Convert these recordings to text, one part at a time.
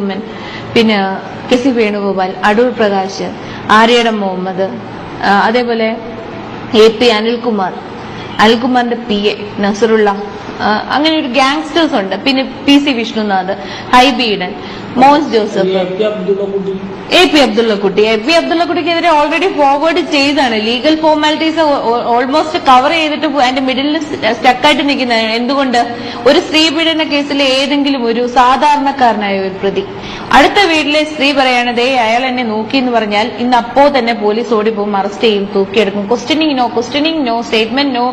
ഉമ്മൻ. പിന്നെ K C Venugopal Adoor Prakash Aryadan Muhammad അതേപോലെ A P Anilkumar. അനിൽകുമാറിന്റെ പി എ നസറുള്ള. അങ്ങനെ ഒരു ഗാങ്സ്റ്റേഴ്സ് ഉണ്ട്. പിന്നെ P C Vishnunath Hibi Eden MOS Mons Joseph A P Abdullakutty. A P അബ്ദുള്ളക്കുട്ടിക്കെതിരെ already forward ചെയ്താണ്. ലീഗൽ ഫോർമാലിറ്റീസ് ഓൾമോസ്റ്റ് കവർ ചെയ്തിട്ട് അതിന്റെ മിഡിലിൽ സ്റ്റക്കായിട്ട് നിൽക്കുന്ന എന്തുകൊണ്ട്? ഒരു സ്ത്രീ പീഡന കേസിലെ ഏതെങ്കിലും ഒരു സാധാരണക്കാരനായ ഒരു പ്രതി. അടുത്ത വീട്ടിലെ സ്ത്രീ പറയാണ് ദേ അയാൾ എന്നെ നോക്കി എന്ന് പറഞ്ഞാൽ ഇന്ന് അപ്പോ തന്നെ പോലീസ് ഓടിപ്പോകും അറസ്റ്റ് ചെയ്യും തൂക്കിയെടുക്കും. Questioning no questioning no statement no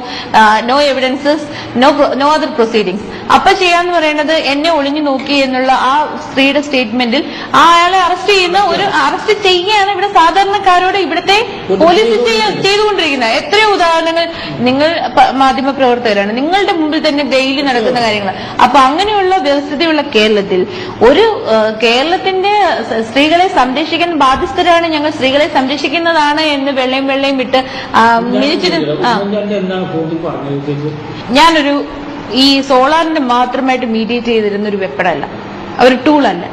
no evidences no no other proceedings അപ്പൊ ചെയ്യാന്ന് പറയുന്നത് എന്നെ ഒളിഞ്ഞു നോക്കി എന്നുള്ള ആ സ്ത്രീയുടെ സ്റ്റേറ്റ്മെന്റിൽ ആ അയാളെ അറസ്റ്റ് ചെയ്യുന്ന ഒരു അറസ്റ്റ് ചെയ്യാണ് ഇവിടെ സാധാരണക്കാരോട് ഇവിടുത്തെ പോലീസ് ചെയ്തുകൊണ്ടിരിക്കുന്നത്. എത്രയോ ഉദാഹരണങ്ങൾ നിങ്ങൾ മാധ്യമ പ്രവർത്തകരാണ് നിങ്ങളുടെ മുമ്പിൽ തന്നെ ഡെയിലി നടക്കുന്ന കാര്യങ്ങൾ. അപ്പൊ അങ്ങനെയുള്ള വ്യവസ്ഥതയുള്ള കേരളത്തിൽ ഒരു കേരളത്തിന്റെ സ്ത്രീകളെ സംരക്ഷിക്കാൻ ബാധ്യസ്ഥരാണ് ഞങ്ങൾ സ്ത്രീകളെ സംരക്ഷിക്കുന്നതാണ് എന്ന് വെള്ളയും വെള്ളയും വിട്ട് മിനിച്ചിരുന്നു? ഞാനൊരു ഈ സോളാറിന്റെ മാത്രമായിട്ട് മീഡിയേറ്റ് ചെയ്തിരുന്ന ഒരു വെപ്പടല്ല ഒരു ടൂളല്ല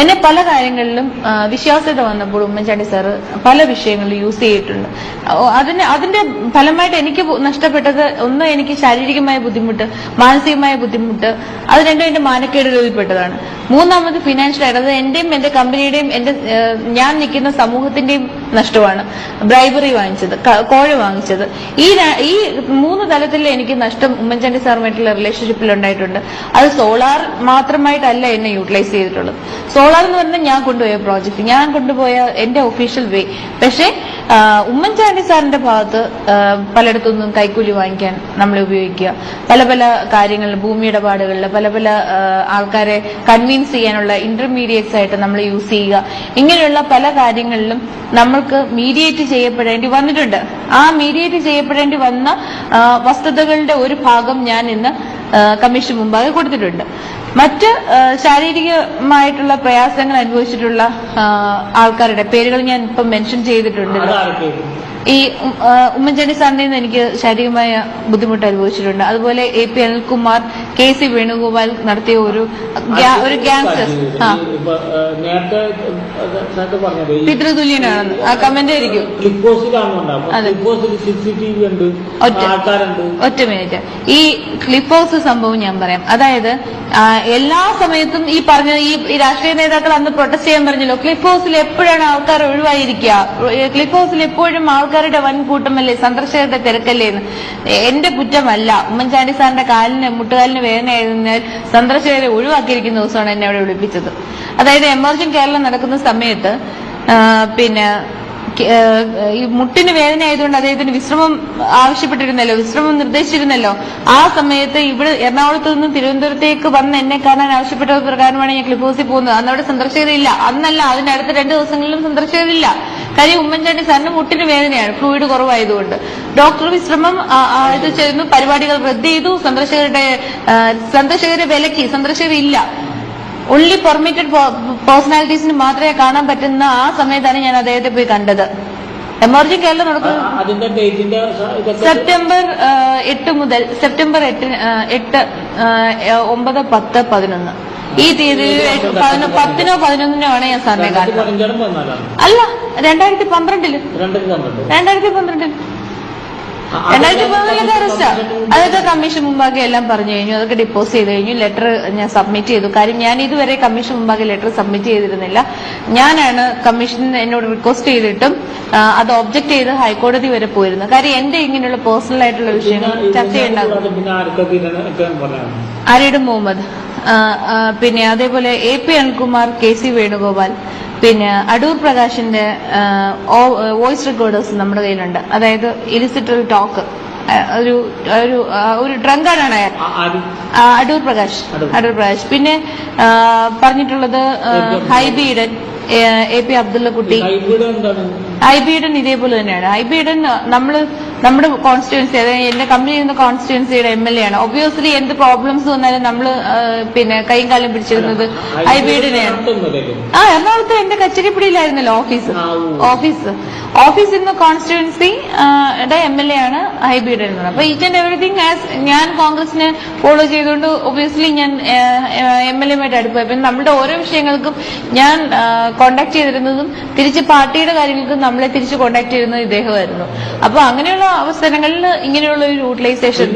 എന്നെ പല കാര്യങ്ങളിലും വിശ്വാസ്യത വന്നപ്പോൾ ഉമ്മൻചാണ്ടി സാറ് പല വിഷയങ്ങളിലും യൂസ് ചെയ്തിട്ടുണ്ട്. അതിന് അതിന്റെ ഫലമായിട്ട് എനിക്ക് നഷ്ടപ്പെട്ടത് ഒന്ന് എനിക്ക് ശാരീരികമായ ബുദ്ധിമുട്ട് മാനസികമായ ബുദ്ധിമുട്ട് അത് രണ്ടും എന്റെ മാനക്കേടുകളിൽപ്പെട്ടതാണ്. മൂന്നാമത് ഫിനാൻഷ്യൽ ആയിട്ട് അത് എന്റെയും എന്റെ കമ്പനിയുടെയും എന്റെ ഞാൻ നിൽക്കുന്ന സമൂഹത്തിന്റെയും നഷ്ടമാണ്. ബ്രൈബറി വാങ്ങിച്ചത് കോഴ വാങ്ങിച്ചത്. ഈ ഈ മൂന്ന് തലത്തിൽ എനിക്ക് നഷ്ടം ഉമ്മൻചാണ്ടി സാറുമായിട്ടുള്ള റിലേഷൻഷിപ്പിൽ ഉണ്ടായിട്ടുണ്ട്. അത് സോളാർ മാത്രമായിട്ടല്ല എന്നെ യൂട്ടിലൈസ് ചെയ്തിട്ടുള്ളത്. സോളാർ എന്ന് പറഞ്ഞാൽ ഞാൻ കൊണ്ടുപോയ പ്രോജക്റ്റ് ഞാൻ കൊണ്ടുപോയ എന്റെ ഒഫീഷ്യൽ വേ പക്ഷേ ഉമ്മൻചാണ്ടി സാറിന്റെ ഭാഗത്ത് പലയിടത്തുനിന്നും കൈക്കൂലി വാങ്ങിക്കാൻ നമ്മൾ ഉപയോഗിക്കുക. പല പല കാര്യങ്ങളിൽ ഭൂമി ഇടപാടുകളിൽ പല പല ആൾക്കാരെ കൺവിൻസ് ചെയ്യാനുള്ള ഇന്റർമീഡിയറ്റ്സ് ആയിട്ട് നമ്മൾ യൂസ് ചെയ്യുക. ഇങ്ങനെയുള്ള പല കാര്യങ്ങളിലും നമ്മൾക്ക് മീഡിയേറ്റ് ചെയ്യപ്പെടേണ്ടി വന്നിട്ടുണ്ട്. ആ മീഡിയേറ്റ് ചെയ്യപ്പെടേണ്ടി വന്ന വസ്തുതകളുടെ ഒരു ഭാഗം ഞാൻ ഇന്ന് കമ്മീഷൻ മുമ്പാകെ കൊടുത്തിട്ടുണ്ട്. മറ്റ് ശാരീരികമായിട്ടുള്ള പ്രയാസങ്ങൾ അനുഭവിച്ചിട്ടുള്ള ആൾക്കാരുടെ പേരുകൾ ഞാൻ ഇപ്പം മെൻഷൻ ചെയ്തിട്ടുണ്ട്. ഈ ഉമ്മൻചാണ്ടി സാറിന്റെ നിന്ന് എനിക്ക് ശാരീരികമായ ബുദ്ധിമുട്ട് അനുഭവിച്ചിട്ടുണ്ട്. അതുപോലെ A P Anilkumar K C Venugopal നടത്തിയ ഒരു ഒരു ഗ്യാങ്സ്റ്റർ ആ. പിതൃതുല്യനാണെന്ന്. ആ കമന്റ് ആയിരിക്കും. ഒറ്റ. മിനിറ്റ് ഈ ക്ലിപ്പ് ഹൗസ് സംഭവം ഞാൻ പറയാം. അതായത് എല്ലാ സമയത്തും ഈ പറഞ്ഞ ഈ രാഷ്ട്രീയ നേതാക്കൾ അന്ന് പ്രൊട്ടസ്റ്റ് ചെയ്യാൻ പറഞ്ഞല്ലോ. ക്ലിപ്പ് ഹൗസിൽ എപ്പോഴാണ് ആൾക്കാർ ഒഴിവായിരിക്കുക? ക്ലിപ്പ് ഹൗസിൽ എപ്പോഴും ആൾക്കാരുടെ വൻ കൂട്ടമല്ലേ സന്ദർശകരുടെ തിരക്കല്ലേ എന്ന്. എന്റെ കുറ്റമല്ല. ഉമ്മൻചാണ്ടി സാറിന്റെ കാലിന് മുട്ടുകാലിന് വേദന ആയതിനാൽ സന്ദർശകരെ ഒഴിവാക്കിയിരിക്കുന്ന ദിവസമാണ് എന്നെ അവിടെ വിളിപ്പിച്ചത്. അതായത് എമർജിംഗ് കേരളം നടക്കുന്ന സമയത്ത് പിന്നെ ഈ മുട്ടിന് വേദന ആയതുകൊണ്ട് അദ്ദേഹത്തിന് വിശ്രമം ആവശ്യപ്പെട്ടിരുന്നല്ലോ വിശ്രമം നിർദ്ദേശിച്ചിരുന്നല്ലോ. ആ സമയത്ത് ഇവിടെ എറണാകുളത്ത് നിന്നും തിരുവനന്തപുരത്തേക്ക് വന്ന് എന്നെ കാണാൻ ആവശ്യപ്പെട്ട പ്രകാരമാണ് ഞാൻ ഹൗസിൽ പോകുന്നത്. അന്ന് അവിടെ സന്ദർശകരില്ല. അന്നല്ല അതിന്റെ അടുത്ത രണ്ട് ദിവസങ്ങളിലും സന്ദർശകരില്ല. കാര്യം ഉമ്മൻചാണ്ടി സാറിന് മുട്ടിന് വേദനയാണ് ഫ്ലൂയിഡ് കുറവായതുകൊണ്ട്. ഡോക്ടർ വിശ്രമം ഇത് ചെയ്യുന്നു പരിപാടികൾ റദ്ദ് ചെയ്തു. സന്ദർശകരുടെ സന്ദർശകരെ വിലക്കി സന്ദർശകരില്ല. ഒൺലി പെർമിറ്റഡ് പേഴ്സണാലിറ്റീസിന് മാത്രമേ കാണാൻ പറ്റുന്ന ആ സമയത്താണ് ഞാൻ അദ്ദേഹത്തെ പോയി കണ്ടത്. എമർജിംഗ് കേരള നടക്കുന്നത് സെപ്റ്റംബർ എട്ട് മുതൽ സെപ്റ്റംബർ എട്ട് ആ, ഒമ്പത് പത്ത് പതിനൊന്ന്. ഈ തീയതി പത്തിനോ പതിനൊന്നിനോ ആണ് ഞാൻ സാറിനെ കാണുന്നത് അല്ല രണ്ടായിരത്തി പന്ത്രണ്ടിൽ. രണ്ടായിരത്തി പന്ത്രണ്ട്. പന്ത്രണ്ടിൽ രണ്ടായിരത്തി അറസ്റ്റാ അതൊക്കെ കമ്മീഷൻ മുമ്പാകെ എല്ലാം പറഞ്ഞു കഴിഞ്ഞു അതൊക്കെ ഡിപ്പോസ് ചെയ്ത് കഴിഞ്ഞു ലെറ്റർ ഞാൻ സബ്മിറ്റ് ചെയ്തു കാര്യം ഞാൻ ഇതുവരെ കമ്മീഷൻ മുമ്പാകെ ലെറ്റർ സബ്മിറ്റ് ചെയ്തിരുന്നില്ല ഞാനാണ് കമ്മീഷൻ എന്നോട് റിക്വസ്റ്റ് ചെയ്തിട്ടും അത് ഒബ്ജക്ട് ചെയ്ത് ഹൈക്കോടതി വരെ പോയിരുന്നു കാര്യം എന്റെ ഇങ്ങനെയുള്ള പേഴ്സണൽ ആയിട്ടുള്ള വിഷയങ്ങൾ ചർച്ച ചെയ്യേണ്ടാകും പറയാം ആര്യയുടെ മുഹമ്മദ് പിന്നെ അതേപോലെ A P Anilkumar K C Venugopal പിന്നെ അടൂർ പ്രകാശിന്റെ വോയിസ് റെക്കോർഡേഴ്സ് നമ്മുടെ കയ്യിലുണ്ട്. അതായത് ഇലിസിറ്റൽ ടോക്ക്. ഒരു ഒരു ഒരു അയാൾ. ആ- അടൂർ പ്രകാശ്. അടൂർ. പ്രകാശ്. പിന്നെ പറഞ്ഞിട്ടുള്ളത് ആ, Hibi Eden A P Abdullakutty ഐബിയുടെ ഇതേപോലെ തന്നെയാണ്. ഐബിയുടെ നമ്മൾ നമ്മുടെ കോൺസ്റ്റിറ്റ്യുവൻസി അതായത് എന്റെ കമ്പനി ചെയ്യുന്ന കോൺസ്റ്റിറ്റ്യുവൻസിയുടെ എം എൽ എ ആണ്. ഒബ്വിയസ്ലി എന്ത് പ്രോബ്ലംസ് വന്നാലും നമ്മൾ പിന്നെ കൈയും കാലം പിടിച്ചിരുന്നത് ഐബിയുടെയാണ്. ആ എറണാകുളത്ത് എന്റെ കച്ചേരിപ്പടിയിലായിരുന്നല്ലോ ഓഫീസ്. ഓഫീസ്. ഓഫീസ് ഇന്ന് കോൺസ്റ്റിറ്റ്യുവൻസി എം എൽ എ ആണ് ഹൈബിയുടെ എന്ന് അപ്പൊ ഈച്ച് ആൻഡ് എവറിഥിങ് ആസ് ഞാൻ കോൺഗ്രസിനെ ഫോളോ ചെയ്തുകൊണ്ട് ഒബിയസ്ലി ഞാൻ എം എൽ എമായിട്ട് അടുപ്പായി. നമ്മുടെ ഓരോ വിഷയങ്ങൾക്കും ഞാൻ കോണ്ടാക്ട് ചെയ്തിരുന്നതും തിരിച്ച് പാർട്ടിയുടെ കാര്യങ്ങൾക്കും നമ്മളെ തിരിച്ച് കോണ്ടാക്ട് ചെയ്യുന്നത് ഇദ്ദേഹമായിരുന്നു. അപ്പൊ അങ്ങനെയുള്ള അവസരങ്ങളിൽ ഇങ്ങനെയുള്ള ഒരു utilization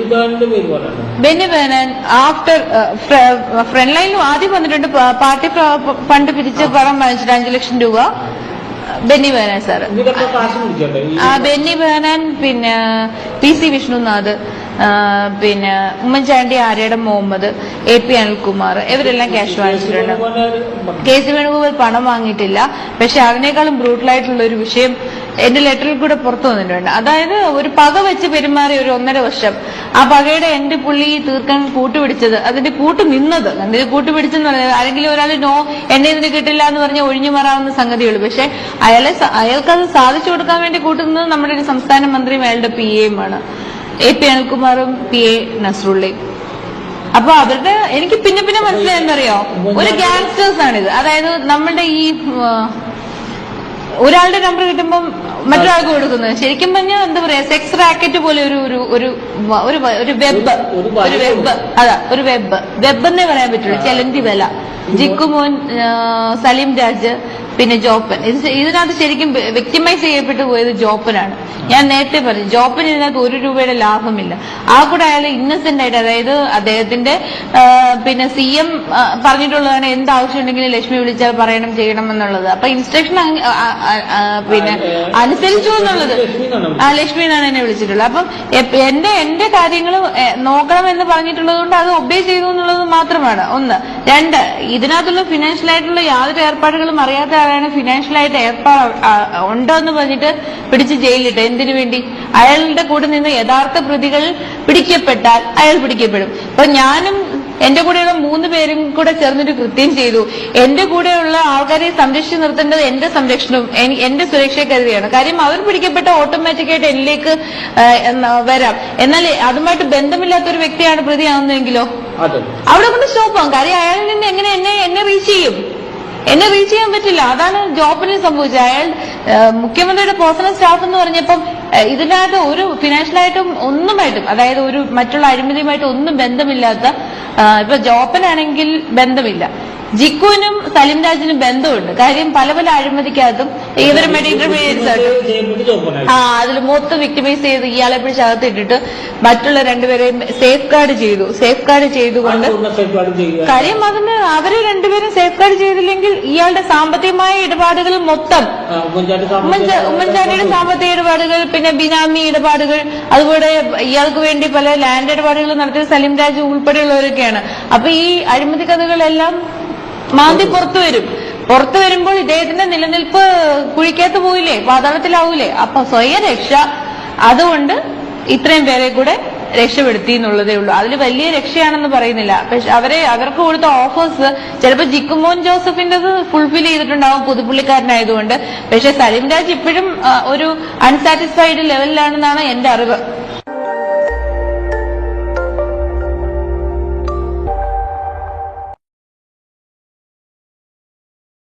Benny Behanan after front ലൈനിലും ആദ്യം വന്നിട്ടുണ്ട്. പാർട്ടി ഫണ്ട് പിരിച്ച് പണം വാങ്ങിച്ചിട്ട് അഞ്ചു ലക്ഷം രൂപ. ബെന്നി ബെഹനാൻ ഈ ആ ബെന്നി ബെഹനാൻ പിന്നെ പി സി വിഷ്ണുനാഥ് പിന്നെ ഉമ്മൻചാണ്ടി ആര്യയുടെ മുഹമ്മദ് എ പി അനിൽകുമാർ ഇവരെല്ലാം ക്യാഷ് വാങ്ങിച്ചിട്ടുണ്ട്. കെ സി വേണുഗോപാൽ പണം വാങ്ങിയിട്ടില്ല. പക്ഷെ അതിനേക്കാളും ബ്രൂട്ടലായിട്ടുള്ള ഒരു വിഷയം എന്റെ ലെറ്ററിൽ കൂടെ പുറത്തു വന്നിട്ടുണ്ട്. അതായത് ഒരു പക വെച്ച് പെരുമാറി ഒരു ഒന്നര വർഷം. ആ പകയുടെ എന്റെ പുള്ളി തീർക്കാൻ കൂട്ടുപിടിച്ചത് അതിന്റെ കൂട്ടു നിന്നത്. അതിന്റെ കൂട്ടുപിടിച്ചെന്ന് പറഞ്ഞത് ആരെങ്കിലും ഒരാൾ നോ എന്നെ ഇതിന് കിട്ടില്ല എന്ന് പറഞ്ഞ് ഒഴിഞ്ഞു മാറാവുന്ന സംഗതിയുള്ളൂ. പക്ഷെ അയാളെ അയാൾക്കത് സാധിച്ചു കൊടുക്കാൻ വേണ്ടി കൂട്ടുന്നത് നമ്മുടെ ഒരു സംസ്ഥാന മന്ത്രിയും അയാളുടെ പി ആണ്. എ പി അനിൽകുമാറും പി എ നസറുള്ളയും അപ്പൊ അവരുടെ എനിക്ക് പിന്നെ പിന്നെ മനസ്സിലായെന്നറിയോ ഒരു ഗ്യാങ്സ്റ്റേഴ്സ് ആണിത് അതായത് നമ്മുടെ ഈ ഒരാളുടെ നമ്പർ കിട്ടുമ്പം മറ്റൊരാൾക്ക് കൊടുക്കുന്നത്. ശരിക്കും പറഞ്ഞാൽ എന്താ പറയാ സെക്സ് റാക്കറ്റ് പോലെ ഒരു ഒരു ഒരു ഒരു ഒരു വെബ് ഒരു ഒരു വെബ് അതാ ഒരു വെബ് വെബ് എന്നേ പറയാൻ പറ്റുള്ളൂ. ചെലന്തി വില ജിക്കുമോൻ സലീം രാജ് പിന്നെ ജോപ്പൻ. ഇത് ഇതിനകത്ത് ശരിക്കും വ്യക്തിമൈസ് ചെയ്യപ്പെട്ടു പോയത് ജോപ്പനാണ്. ഞാൻ നേരത്തെ പറഞ്ഞു ജോപ്പൻ ഇതിനകത്ത് ഒരു രൂപയുടെ ലാഭമില്ല. ആ കൂടെ അയാൾ ഇന്നസെന്റ് ആയിട്ട് അതായത് അദ്ദേഹത്തിന്റെ പിന്നെ സി എം പറഞ്ഞിട്ടുള്ളതാണ് എന്ത് ആവശ്യമുണ്ടെങ്കിലും ലക്ഷ്മി വിളിച്ചാൽ പറയണം ചെയ്യണം എന്നുള്ളത് അപ്പൊ ഇൻസ്ട്രക്ഷൻ പിന്നെ അനുസരിച്ചു എന്നുള്ളത്. ആ ലക്ഷ്മി എന്നാണ് എന്നെ വിളിച്ചിട്ടുള്ളത്. അപ്പം എന്റെ എന്റെ കാര്യങ്ങൾ നോക്കണം എന്ന് പറഞ്ഞിട്ടുള്ളത് കൊണ്ട് അത് ഒബേ ചെയ്തു എന്നുള്ളത് മാത്രമാണ്. ഒന്ന്. രണ്ട് ഇതിനകത്തുള്ള ഫിനാൻഷ്യൽ ആയിട്ടുള്ള യാതൊരു ഏർപ്പാടുകളും അറിയാത്ത ആളാണ് ഫിനാൻഷ്യൽ ആയിട്ട് ഏർപ്പാട് ഉണ്ടോ എന്ന് പറഞ്ഞിട്ട് പിടിച്ച് ജയിലിട്ട് എന്തിനു വേണ്ടി? അയാളുടെ കൂടെ നിന്ന് യഥാർത്ഥ പ്രതികൾ പിടിക്കപ്പെട്ടാൽ അയാൾ പിടിക്കപ്പെടും. അപ്പൊ ഞാനും എന്റെ കൂടെയുള്ള മൂന്ന് പേരും കൂടെ ചേർന്നൊരു കൃത്യം ചെയ്തു. എന്റെ കൂടെയുള്ള ആൾക്കാരെ സംരക്ഷിച്ചു നിർത്തേണ്ടത് എന്റെ സംരക്ഷണവും എനി- എന്റെ സുരക്ഷയെ കരുതിയാണ് കാര്യം അവർ പിടിക്കപ്പെട്ട ഓട്ടോമാറ്റിക്കായിട്ട് എന്നിലേക്ക് വരാം. എന്നാൽ അതുമായിട്ട് ബന്ധമില്ലാത്ത ഒരു വ്യക്തിയാണ് പ്രതിയാവുന്നതെങ്കിലോ അവിടെ കൊണ്ട് സ്റ്റോപ്പ് ആവും കാര്യം അയാളിൽ നിന്ന് എങ്ങനെ എന്നെ എന്നെ റീച്ച് ചെയ്യും? എന്നെ റീച്ച് ചെയ്യാൻ പറ്റില്ല. അതാണ് ജോബിന് സംഭവിച്ചത്. അയാൾ മുഖ്യമന്ത്രിയുടെ പേഴ്സണൽ സ്റ്റാഫ് എന്ന് പറഞ്ഞപ്പം ഇതിനകത്ത് ഒരു ഫിനാൻഷ്യലായിട്ടും ഒന്നുമായിട്ടും അതായത് ഒരു മറ്റുള്ള അഴിമതിയുമായിട്ട് ഒന്നും ബന്ധമില്ലാത്ത ഇപ്പൊ ജോപ്പനാണെങ്കിൽ ബന്ധമില്ല. ജിക്കുവിനും സലിം രാജിനും ബന്ധമുണ്ട്. കാര്യം പല പല അഴിമതിക്കകത്തും ഇവരുമായിട്ട് ഇന്റർമീഡിയറ്റ്സ് ആ അതിൽ മൊത്തം വിക്ടിമൈസ് ചെയ്ത് ഇയാളെ പിടിച്ച് അകത്തിട്ടിട്ട് മറ്റുള്ള രണ്ടുപേരെയും സേഫ് ഗാർഡ് ചെയ്തു സേഫ് ഗാർഡ് ചെയ്തുകൊണ്ട് കാര്യം അതിന് അവരെ രണ്ടുപേരും സേഫ് ഗാർഡ് ചെയ്തില്ലെങ്കിൽ ഇയാളുടെ സാമ്പത്തികമായ ഇടപാടുകൾ മൊത്തം ഉമ്മൻചാണ്ടിയുടെ സാമ്പത്തിക ഇടപാടുകൾ പിന്നെ ബിനാമി ഇടപാടുകൾ അതുപോലെ ഇയാൾക്ക് വേണ്ടി പല ലാൻഡ് ഇടപാടുകൾ നടത്തിയ സലിം രാജു ഉൾപ്പെടെയുള്ളവരൊക്കെയാണ്. അപ്പൊ ഈ അഴിമതി കഥകളെല്ലാം മാന്തി പുറത്തു വരും. പുറത്തു വരുമ്പോൾ ഇദ്ദേഹത്തിന്റെ നിലനിൽപ്പ് കുഴിക്കകത്ത് പോയില്ലേ പാതാളത്തിലാവൂലേ? അപ്പൊ സ്വയം രക്ഷ. അതുകൊണ്ട് ഇത്രയും പേരെ കൂടെ രക്ഷപ്പെടുത്തി എന്നുള്ളതേ ഉള്ളൂ. അതിൽ വലിയ രക്ഷയാണെന്ന് പറയുന്നില്ല. പക്ഷെ അവരെ അവർക്ക് കൊടുത്ത ഓഫേഴ്സ് ചിലപ്പോൾ ജിക്കുമോൻ ജോസഫിന്റേത് ഫുൾഫിൽ ചെയ്തിട്ടുണ്ടാവും പുതുപ്പുള്ളിക്കാരനായതുകൊണ്ട്. പക്ഷെ സലിം രാജ് ഇപ്പോഴും ഒരു അൺസാറ്റിസ്ഫൈഡ് ലെവലിലാണെന്നാണ് എന്റെ അറിവ്.